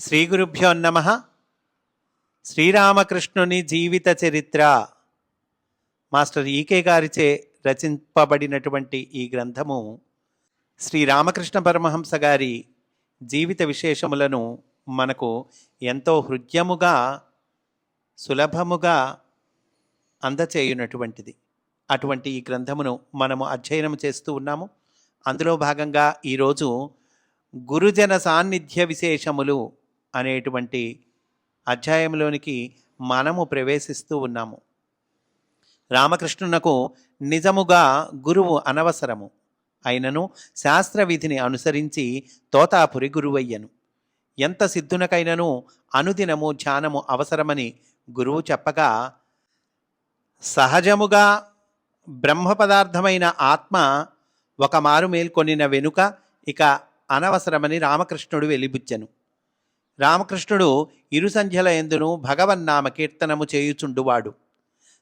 శ్రీ గురుభ్యో నమ. శ్రీరామకృష్ణుని జీవిత చరిత్ర. మాస్టర్ ఈకే గారిచే రచింపబడినటువంటి ఈ గ్రంథము శ్రీరామకృష్ణ పరమహంస గారి జీవిత విశేషములను మనకు ఎంతో హృద్యముగా సులభముగా అందచేయునటువంటిది. అటువంటి ఈ గ్రంథమును మనము అధ్యయనం చేస్తూ ఉన్నాము. అందులో భాగంగా ఈరోజు గురుజన సాన్నిధ్య విశేషములు అనేటువంటి అధ్యాయంలోనికి మనము ప్రవేశిస్తూ ఉన్నాము. రామకృష్ణునకు నిజముగా గురువు అనవసరము. అయినను శాస్త్ర విధిని అనుసరించి తోతాపురి గురువయ్యను. ఎంత సిద్ధునకైనను అనుదినము ధ్యానము అవసరమని గురువు చెప్పగా సహజముగా బ్రహ్మ పదార్థమైన ఆత్మ ఒక మారు మేల్కొనిన వెనుక ఇక అనవసరమని రామకృష్ణుడు వెలిబుచ్చెను. రామకృష్ణుడు ఇరు సంధ్యల ఎందును భగవన్నామ కీర్తనము చేయుచుండువాడు.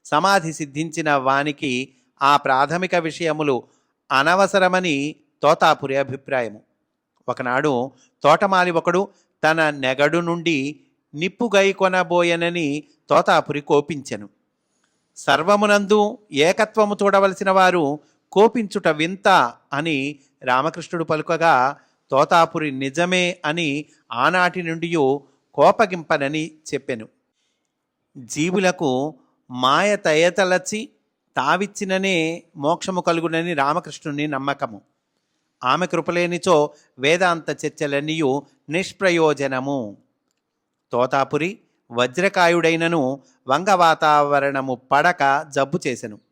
సమాధి సిద్ధించిన వానికి ఆ ప్రాథమిక విషయములు అనవసరమని తోతాపురి అభిప్రాయము. ఒకనాడు తోటమాలి ఒకడు తన నెగడు నుండి నిప్పుగై కొనబోయనని తోతాపురి కోపించెను. సర్వమునందు ఏకత్వము చూడవలసిన వారు కోపించుట వింత అని రామకృష్ణుడు పలుకగా తోతాపురి నిజమే అని ఆనాటి నుండి కోపగింపనని చెప్పెను. జీవులకు మాయ తయతలచి తావిచ్చిననే మోక్షము కలుగునని రామకృష్ణుని నమ్మకము. ఆమె కృపలేనిచో వేదాంత చర్చలన్నీయు నిష్ప్రయోజనము. తోతాపురి వజ్రకాయుడైనను వంగ వాతావరణము పడక జబ్బు చేసెను.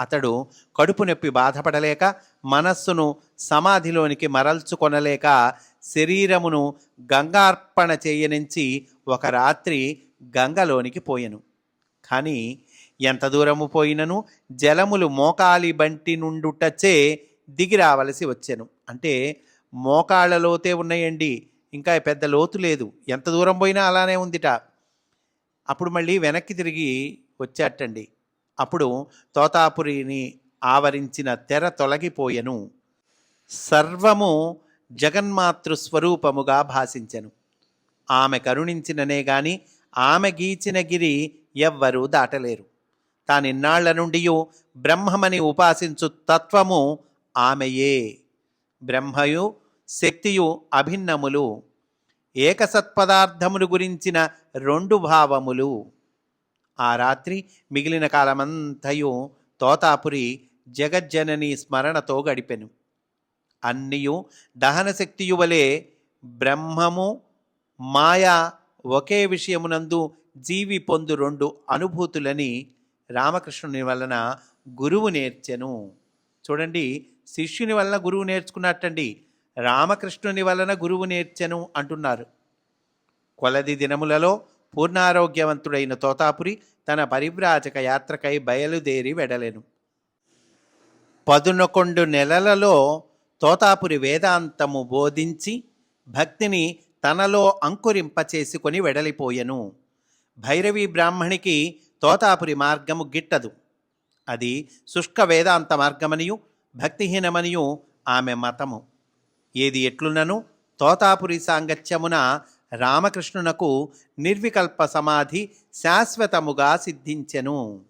అతడు కడుపు నొప్పి బాధపడలేక మనస్సును సమాధిలోనికి మరల్చుకొనలేక శరీరమును గంగార్పణ చేయనించి ఒక రాత్రి గంగలోనికి పోయెను. కానీ ఎంత దూరము పోయినను జలములు మోకాలి బంటి నుండుటచే దిగి రావలసి వచ్చాను. అంటే మోకాళ్ళ లోతే ఉన్నాయండి ఇంకా పెద్ద లోతు లేదు. ఎంత దూరం పోయినా అలానే ఉందిట. అప్పుడు మళ్ళీ వెనక్కి తిరిగి వచ్చాటండి. అప్పుడు తోతాపురిని ఆవరించిన తెర తొలగిపోయెను. సర్వము జగన్మాతృ స్వరూపముగా భాషించెను. ఆమె కరుణించిననే గాని ఆమె గీచిన గిరి ఎవ్వరూ దాటలేరు. తానిన్నాళ్ళ నుండి బ్రహ్మమని ఉపాసించు తత్వము ఆమెయే. బ్రహ్మయు శక్తియు అభిన్నములు. ఏకసత్పదార్థములు గురించిన రెండు భావములు. ఆ రాత్రి మిగిలిన కాలమంతయు తోతాపురి జగజ్జనని స్మరణతో గడిపెను. అన్నియు దహన వలె బ్రహ్మము మాయ ఒకే విషయమునందు జీవి పొందు రెండు అనుభూతులని రామకృష్ణుని వలన గురువు నేర్చెను. చూడండి శిష్యుని వలన గురువు నేర్చుకున్నట్టండి రామకృష్ణుని వలన గురువు నేర్చెను అంటున్నారు. కొలది దినములలో పూర్ణారోగ్యవంతుడైన తోతాపురి తన పరివ్రాజక యాత్రకై బయలుదేరి వెడలెను. పదునకొండు నెలలలో తోతాపురి వేదాంతము బోధించి భక్తిని తనలో అంకురింపచేసుకొని వెడలిపోయెను. భైరవి బ్రాహ్మణికి తోతాపురి మార్గము గిట్టదు. అది శుష్క వేదాంత మార్గమనియు భక్తిహీనమనియు ఆమె మతము. ఏది ఎట్లున్నను తోతాపురి సాంగత్యమున రామకృష్ణునకు నిర్వికల్ప సమాధి శాశ్వతముగా సిద్ధించెను.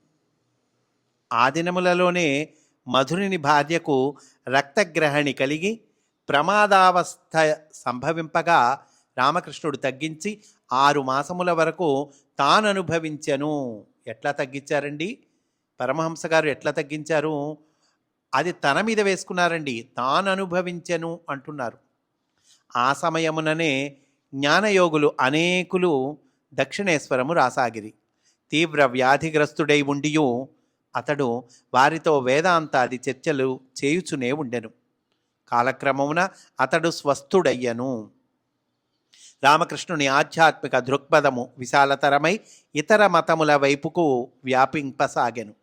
ఆ దినములలోనే మధురుని భార్యకు రక్తగ్రహణి కలిగి ప్రమాదావస్థ సంభవింపగా రామకృష్ణుడు తగ్గించి ఆరు మాసముల వరకు తాను అనుభవించెను ఎట్లా తగ్గించారండి? పరమహంస గారు ఎట్లా తగ్గించారు? అది తన మీద వేసుకున్నారండి. తాను అనుభవించెను అంటున్నారు. ఆ సమయముననే జ్ఞానయోగులు అనేకులు దక్షిణేశ్వరము రాసాగిరి. తీవ్ర వ్యాధిగ్రస్తుడై ఉండియు అతడు వారితో వేదాంతాది చర్చలు చేయుచునే ఉండెను. కాలక్రమమున అతడు స్వస్థుడయ్యను. రామకృష్ణుని ఆధ్యాత్మిక దృక్పథము విశాలతరమై ఇతర మతముల వైపుకు వ్యాపింపసాగెను.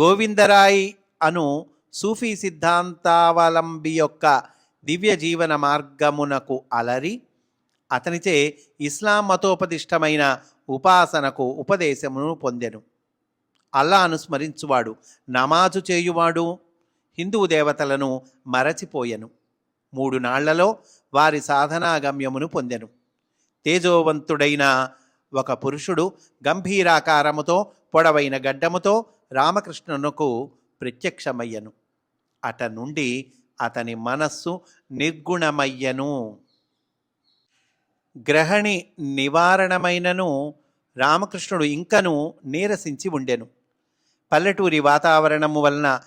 గోవిందరాయ్ అను సూఫీ సిద్ధాంతావలంబి యొక్క దివ్య జీవన మార్గమునకు అలరి అతనిచే ఇస్లాం మతోపదిష్టమైన ఉపాసనకు ఉపదేశమును పొందెను. అల్లాను స్మరించువాడు నమాజు చేయువాడు హిందూ దేవతలను మరచిపోయెను. మూడు నాళ్ళలో వారి సాధనాగమ్యమును పొందెను. తేజోవంతుడైన ఒక పురుషుడు గంభీరాకారముతో పొడవైన గడ్డముతో రామకృష్ణునకు ప్రత్యక్షమయ్యను. అట నుండి అతని మనస్సు నిర్గుణమయ్యను. గ్రహణి నివారణమైనను రామకృష్ణుడు ఇంకను నీరసించి ఉండెను. పల్లెటూరి వాతావరణము వలన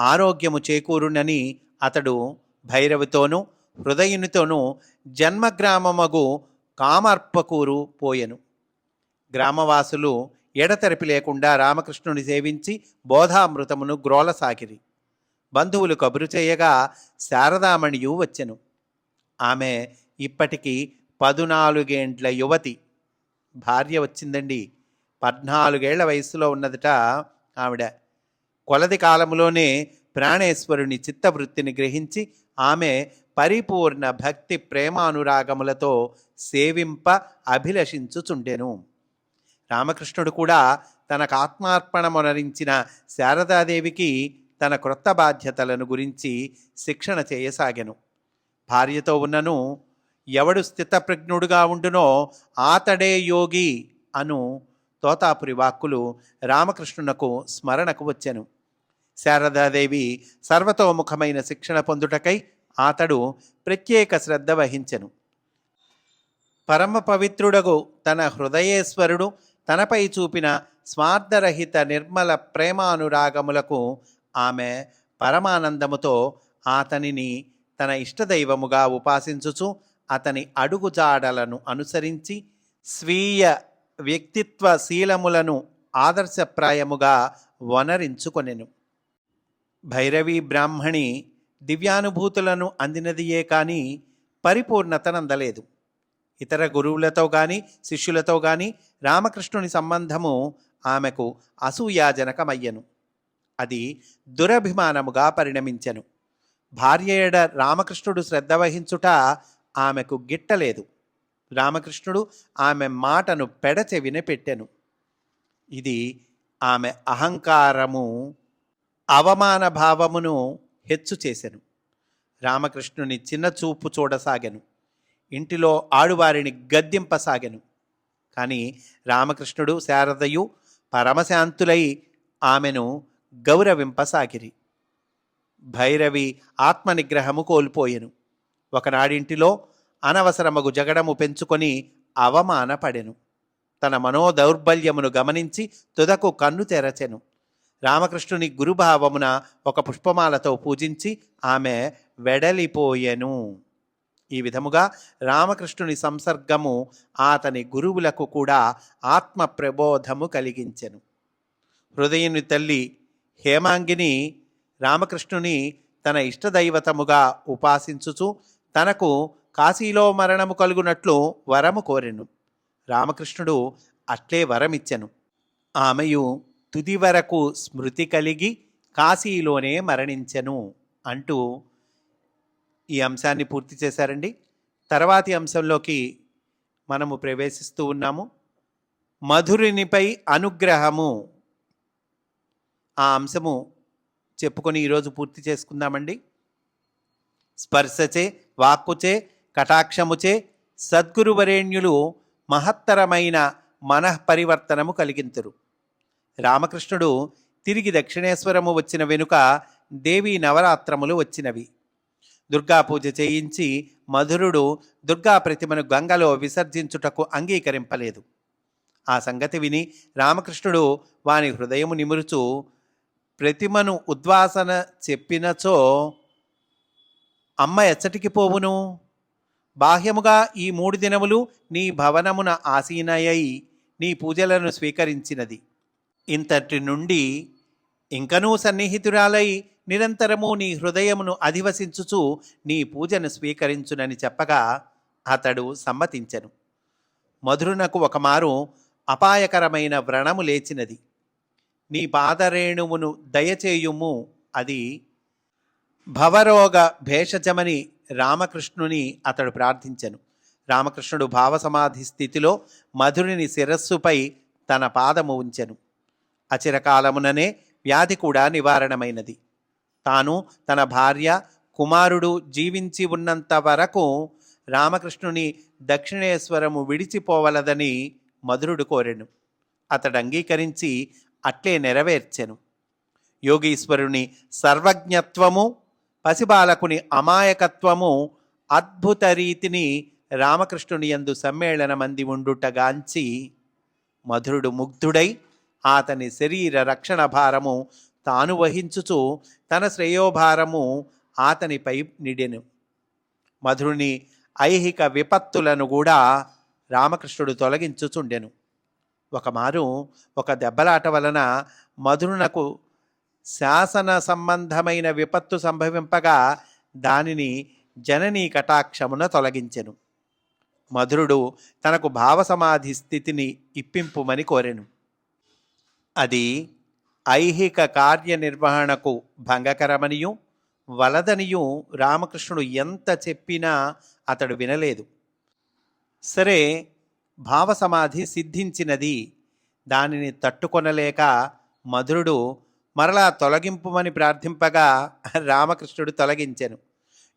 ఆరోగ్యము చేకూరునని అతడు భైరవితోనూ హృదయునితోనూ జన్మగ్రామమగు కామర్పకూరు పోయెను. గ్రామవాసులు ఎడతెరపి లేకుండా రామకృష్ణుని సేవించి బోధామృతమును గ్రోలసాగిరి బంధువులు కబురు చేయగా శారదామణియు వచ్చెను. ఆమె ఇప్పటికీ పదునాలుగేండ్ల యువతి భార్య వచ్చిందండి. పద్నాలుగేళ్ళ వయసులో ఉన్నదట ఆవిడ. కొలది కాలంలోనే ప్రాణేశ్వరుని చిత్తవృత్తిని గ్రహించి ఆమె పరిపూర్ణ భక్తి ప్రేమానురాగములతో సేవింప అభిలషించుచుండెను. రామకృష్ణుడు కూడా తనకు ఆత్మార్పణమునరించిన శారదాదేవికి తన క్రొత్త బాధ్యతలను గురించి శిక్షణ చేయసాగెను. భార్యతో ఉన్నను ఎవడు స్థితప్రజ్ఞుడుగా ఉండునో ఆతడే యోగి అను తోతాపురి వాక్కులు రామకృష్ణునకు స్మరణకు వచ్చెను. శారదాదేవి సర్వతోముఖమైన శిక్షణ పొందుటకై అతడు ప్రత్యేక శ్రద్ధ వహించెను. పరమ పవిత్రుడగు తన హృదయేశ్వరుడు తనపై చూపిన స్వార్థరహిత నిర్మల ప్రేమానురాగములకు ఆమె పరమానందముతో అతనిని తన ఇష్టదైవముగా ఉపాసించుచు అతని అడుగుజాడలను అనుసరించి స్వీయ వ్యక్తిత్వ శీలములను ఆదర్శప్రాయముగా వనరించుకొనెను. భైరవీ బ్రాహ్మణి దివ్యానుభూతులను అందినదియే కానీ పరిపూర్ణతనందలేదు. ఇతర గురువులతో కానీ శిష్యులతో కానీ రామకృష్ణుని సంబంధము ఆమెకు అసూయాజనకమయ్యను. అది దురభిమానముగా పరిణమించెను. భార్య రామకృష్ణుడు శ్రద్ధ వహించుట ఆమెకు గిట్టలేదు. రామకృష్ణుడు ఆమె మాటను పెడచెవిన పెట్టెను. ఇది ఆమె అహంకారము అవమాన భావమును హెచ్చు చేసెను. రామకృష్ణుని చిన్న చూపు చూడసాగెను. ఇంటిలో ఆడువారిని గద్దింపసాగెను. కానీ రామకృష్ణుడు శారదయు పరమశాంతులై ఆమెను గౌరవింపసాగిరి. భైరవి ఆత్మనిగ్రహము కోల్పోయెను. ఒకనాడింటిలో అనవసరమగు జగడము పెంచుకొని అవమానపడెను తన మనోదౌర్బల్యమును గమనించి తుదకు కన్ను తెరచెను. రామకృష్ణుని గురుభావమున ఒక పుష్పమాలతో పూజించి ఆమె వెడలిపోయెను. ఈ విధముగా రామకృష్ణుని సంసర్గము అతని గురువులకు కూడా ఆత్మ ప్రబోధము కలిగించెను. హృదయుని తల్లి హేమాంగిని రామకృష్ణుని తన ఇష్టదైవతముగా ఉపాసించుచు తనకు కాశీలో మరణము కలుగునట్లు వరము కోరెను. రామకృష్ణుడు అట్లే వరమిచ్చెను. ఆమెయు తుది వరకు స్మృతి కలిగి కాశీలోనే మరణించెను అంటూ ఈ అంశాన్ని పూర్తి చేశారండి. తర్వాతి అంశంలోకి మనము ప్రవేశిస్తూ ఉన్నాము. మధురినిపై అనుగ్రహము. ఆ అంశము చెప్పుకొని ఈరోజు పూర్తి చేసుకుందామండి. స్పర్శచే వాక్కుచే కటాక్షముచే సద్గురువరేణ్యులు మహత్తరమైన మనఃపరివర్తనము కలిగింతురు. రామకృష్ణుడు తిరిగి దక్షిణేశ్వరము వచ్చిన వెనుక దేవీ నవరాత్రములు వచ్చినవి. దుర్గా పూజ చేయించి మధురుడు దుర్గా ప్రతిమను గంగలో విసర్జించుటకు అంగీకరింపలేదు. ఆ సంగతి విని రామకృష్ణుడు వాని హృదయము నిమురుచు ప్రతిమను ఉద్వాసన చెప్పినచో అమ్మ ఎచ్చటికి పోవును? బాహ్యముగా ఈ మూడు దినములు నీ భవనమున ఆసీనయై నీ పూజలను స్వీకరించినది. ఇంతటి నుండి ఇంకనూ సన్నిహితురాలై నిరంతరము నీ హృదయమును అధివసించుచు నీ పూజను స్వీకరించునని చెప్పగా అతడు సమ్మతించెను. మధురునకు ఒకమారు అపాయకరమైన వ్రణము లేచినది. నీ పాదరేణువును దయచేయుము అది భవరోగ భేషజమని రామకృష్ణుని అతడు ప్రార్థించెను. రామకృష్ణుడు భావసమాధి స్థితిలో మధురిని శిరస్సుపై తన పాదము ఉంచెను. అచిరకాలముననే వ్యాధి కూడా నివారణమైనది. తాను తన భార్య కుమారుడు జీవించి ఉన్నంత వరకు రామకృష్ణుని దక్షిణేశ్వరము విడిచిపోవలదని మధురుడు కోరెను. అతడు అంగీకరించి అట్లే నెరవేర్చెను. యోగీశ్వరుని సర్వజ్ఞత్వము పసిబాలకుని అమాయకత్వము అద్భుత రీతిని రామకృష్ణుని యందు సమ్మేళనమంది ఉండుటగాంచి మధురుడు ముగ్ధుడై అతని శరీర రక్షణ భారము తాను వహించుచు తన శ్రేయోభారము అతనిపై నిడెను. మధురుని ఐహిక విపత్తులను కూడా రామకృష్ణుడు తొలగించుచుండెను. ఒకమారు ఒక దెబ్బలాట వలన మధురునకు శాసన సంబంధమైన విపత్తు సంభవింపగా దానిని జననీ కటాక్షమున తొలగించెను. మధురుడు తనకు భావసమాధి స్థితిని ఇప్పింపుమని కోరెను. అది ఐహిక కార్యనిర్వహణకు భంగకరమనియు వలదనియు రామకృష్ణుడు ఎంత చెప్పినా అతడు వినలేదు. సరే భావసమాధి సిద్ధించినది దానిని తట్టుకొనలేక మధురుడు మరలా తొలగింపుమని ప్రార్థింపగా రామకృష్ణుడు తొలగించెను.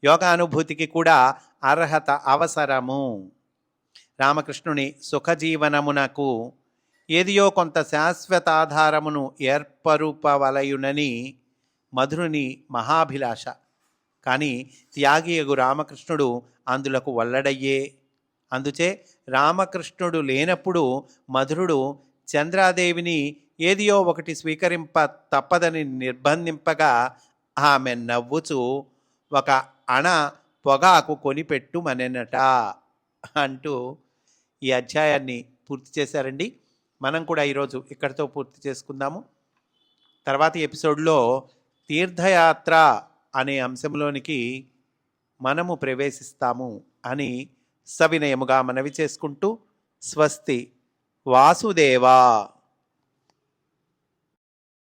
యోగానుభూతికి కూడా అర్హత అవసరము. రామకృష్ణుని సుఖజీవనమునకు ఏదియో కొంత శాశ్వతాధారమును ఏర్పరుపవలయునని మధురుని మహాభిలాష. కానీ త్యాగియగు రామకృష్ణుడు అందులకు వల్లడయ్యే. అందుచే రామకృష్ణుడు లేనప్పుడు మధురుడు చంద్రాదేవిని ఏదియో ఒకటి స్వీకరింప తప్పదని నిర్బంధింపగా ఆమె నవ్వుచూ ఒక అణ పొగాకు కొనిపెట్టుమనెనట అంటూ ఈ అధ్యాయాన్ని పూర్తి చేశారండి. మనం కూడా ఈరోజు ఇక్కడితో పూర్తి చేసుకుందాము. తర్వాతి ఎపిసోడ్లో తీర్థయాత్ర అనే అంశంలోనికి మనము ప్రవేశిస్తాము అని సవినయముగా మనవి చేసుకుంటూ స్వస్తి వాసుదేవా.